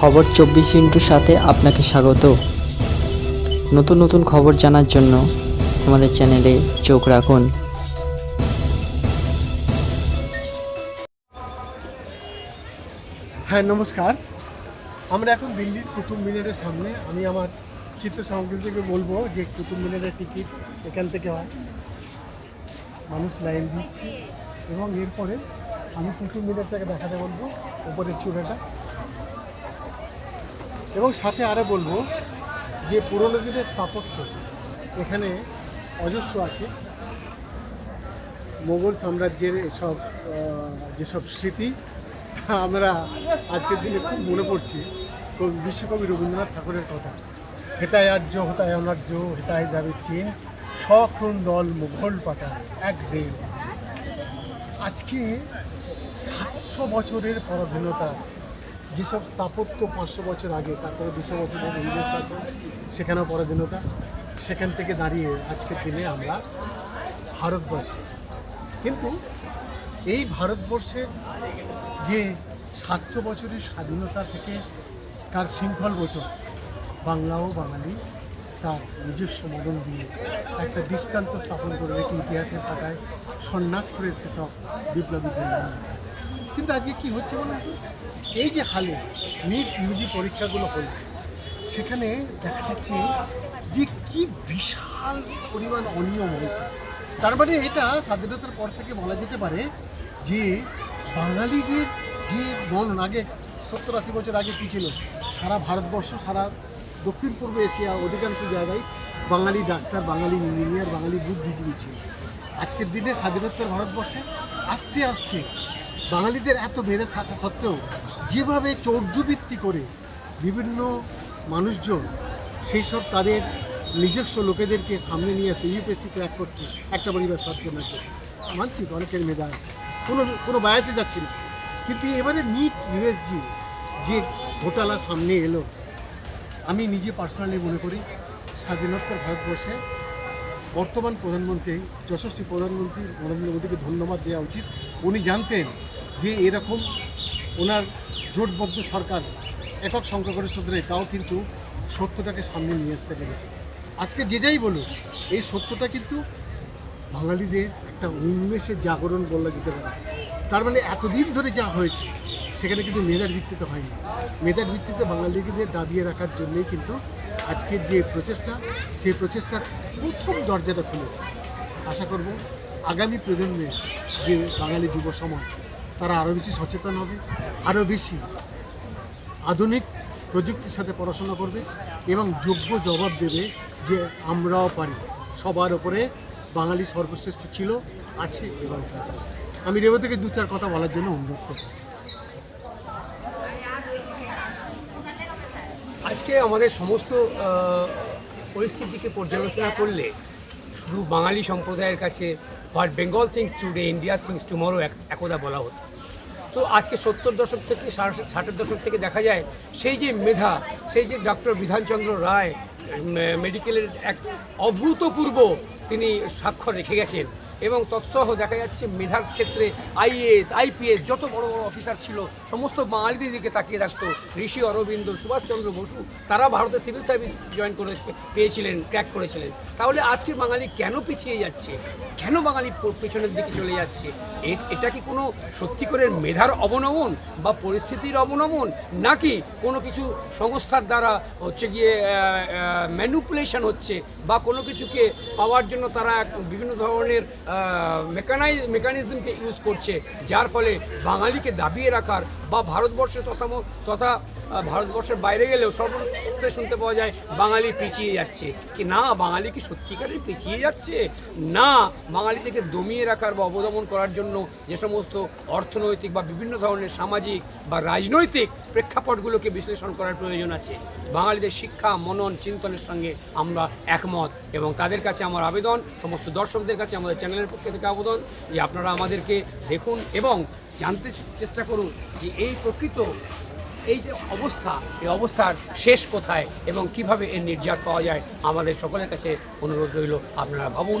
খবর চব্বিশ ইন্টুর সাথে আপনাকে স্বাগত। নতুন নতুন খবর জানার জন্য আমাদের চ্যানেলে চোখ রাখুন। হ্যাঁ নমস্কার। আমরা এখন দিল্লির কুতুব মিনারের সামনে। আমি আমার চিত্র সামগ্রীকে বলব যে কুতুব মিনারের টিকিট এখান থেকে হয়। মানুষ লাইন দিচ্ছে এবং এরপরে আমি কুতুব মিনারটাকে দেখাতে বলব। উপরের চূড়াটা। এবং সাথে আরও বলব যে পুরনো দিনের স্থাপত্য, এখানে অজস্র আছে। মোগল সাম্রাজ্যের এসব যেসব স্মৃতি আমরা আজকের দিনে খুব মনে পড়ছি কবি বিশ্বকবি রবীন্দ্রনাথ ঠাকুরের কথা। হেতায় আর্য হেতায় অনার্য হেতায় যাবে চীন, সখন দল মোঘল পাটা এক দেব আজকে সাতশো বছরের পরাধীনতা যেসব স্থাপত্য পাঁচশো বছর আগে তারপরে দুশো বছর আগে ইংরেজ শাসন, সেখানেও পরাধীনতা, সেখান থেকে দাঁড়িয়ে আজকের দিনে আমরা ভারতবর্ষে। কিন্তু এই ভারতবর্ষের যে সাতশো বছরের স্বাধীনতা থেকে তার শৃঙ্খল বছর বাংলাও বাঙালি তার নিজস্ব মদন দিয়ে একটা দৃষ্টান্ত স্থাপন করে রেখে ইতিহাসের পাতায় সন্ন্যাক্ষরের সেসব বিপ্লবীদের নাম কিন্তু আজকে কি হচ্ছে বলুন তো? এই যে হালে নিট ইউজি পরীক্ষাগুলো হলো, সেখানে দেখা যাচ্ছে যে কি বিশাল পরিমাণ অনিয়ম হয়েছে। তার মানে এটা স্বাধীনতার পর থেকে বলা যেতে পারে যে বাঙালিদের যে মন আগে সত্তর আশি বছর আগে কী ছিল? সারা ভারতবর্ষ, সারা দক্ষিণ পূর্ব এশিয়া অধিকাংশ জায়গায় বাঙালি ডাক্তার, বাঙালি ইঞ্জিনিয়ার, বাঙালি বুদ্ধিজীবী ছিল। আজকের দিনে স্বাধীনোত্তর ভারতবর্ষে আস্তে আস্তে বাঙালিদের এত বেড়ে থাকা সত্ত্বেও যেভাবে চৌর্যবৃত্তি করে বিভিন্ন মানুষজন, সেই সব তাদের নিজস্ব লোকেদেরকে সামনে নিয়ে এসে ইউপিএসসি ক্র্যাক করছে, একটা পরিবার নাকি মানছি, অনেকের মেধা আছে। কোনো কোনো বায়াসে যাচ্ছি না। কিন্তু এবারে নিট ইউএসজি যে ঘোটালা সামনে এলো, আমি নিজে পার্সোনালি মনে করি স্বাধীনোত্তর ভারতবর্ষে বর্তমান প্রধানমন্ত্রী, যশস্বী প্রধানমন্ত্রী নরেন্দ্র মোদীকে ধন্যবাদ দেওয়া উচিত। উনি জানতেন যে এরকম ওনার জোটবদ্ধ সরকার একক সংখ্যাগরিষ্ঠদের তাও কিন্তু সত্যটাকে সামনে নিয়ে আসতে পেরেছে। আজকে যে যাই বলুক, এই সত্যটা কিন্তু বাঙালিদের একটা উন্মেষের জাগরণ বলা যেতে পারে। তার মানে এতদিন ধরে যা হয়েছে, সেখানে কিন্তু মেধার ভিত্তিতে হয়নি। মেধার ভিত্তিতে বাঙালিদের দাবিয়ে রাখার জন্যই কিন্তু আজকের যে প্রচেষ্টা, সেই প্রচেষ্টার প্রথম দরজাটা খুলেছে। আশা করব আগামী প্রজন্মের যে বাঙালি যুব সমাজ, তারা আরও বেশি সচেতন হবে আরও বেশি আধুনিক প্রযুক্তির সাথে পড়াশোনা করবে এবং যোগ্য জবাব দেবে যে আমরাও পারি। সবার ওপরে বাঙালি সর্বশ্রেষ্ঠ ছিল, আছে এবং আমি রেবা থেকে দু চার কথা বলার জন্য অনুরোধ করব। আজকে আমাদের সমস্ত পরিস্থিতিকে পর্যালোচনা করলে শুধু বাঙালি সম্প্রদায়ের কাছে what Bengal thinks today India thinks tomorrow একদা বলা হতো। তো আজকে সত্তর দশক থেকে ষাটের দশক থেকে দেখা যায়, সেই যে মেধা, সেই যে ডক্টর বিধানচন্দ্র রায় মেডিকেলের এক অভূতপূর্ব তিনি স্বাক্ষর রেখে গেছেন। এবং তৎসহ দেখা যাচ্ছে মেধার ক্ষেত্রে আইএএস, আইপিএস, যত বড় বড় অফিসার ছিল, সমস্ত বাঙালিদের দিকে তাকিয়ে রাখতো ঋষি অরবিন্দ, সুভাষচন্দ্র বসু। তারা ভারতের সিভিল সার্ভিস জয়েন করে পেয়েছিলেন, ক্র্যাক করেছিলেন। তাহলে আজকে বাঙালি কেন পিছিয়ে যাচ্ছে? কেন বাঙালি পেছনের দিকে চলে যাচ্ছে? এটা কি কোনো সত্যিকারের মেধার অবনমন বা পরিস্থিতির অবনমন? নাকি কোনো কিছু সংস্থার দ্বারা হচ্ছে গিয়ে ম্যানুপুলেশন হচ্ছে বা কোনো কিছুকে পাওয়ার জন্য তারা বিভিন্ন ধরনের মেকানাইজ মেকানিজমকে ইউজ করছে, যার ফলে বাঙালিকে দাবিয়ে রাখার বা ভারতবর্ষে তথা তথা ভারতবর্ষের বাইরে গেলেও সর্বত্র শুনতে পাওয়া যায়, বাঙালি পিছিয়ে যাচ্ছে। কি না, বাঙালি কি সত্যিকারের পিছিয়ে যাচ্ছে? না বাঙালি থেকে দমিয়ে রাখার বা অবদমন করার জন্য যে সমস্ত অর্থনৈতিক বা বিভিন্ন ধরনের সামাজিক বা রাজনৈতিক প্রেক্ষাপটগুলোকে বিশ্লেষণ করার প্রয়োজন আছে। বাঙালিদের শিক্ষা, মনন, চিন্তনের সঙ্গে আমরা একমত এবং তাদের কাছে আমার আবেদন, সমস্ত দর্শকদের কাছে আমাদের চ্যানেলের পক্ষ থেকে আবেদন যে আপনারা আমাদেরকে দেখুন এবং জানতে চেষ্টা করুন যে এই প্রকৃত এই যে অবস্থা, এই অবস্থার শেষ কোথায় এবং কীভাবে এর নির্যাত পাওয়া যায়, আমাদের সকলের কাছে অনুরোধ রইল, আপনারা ভাবুন।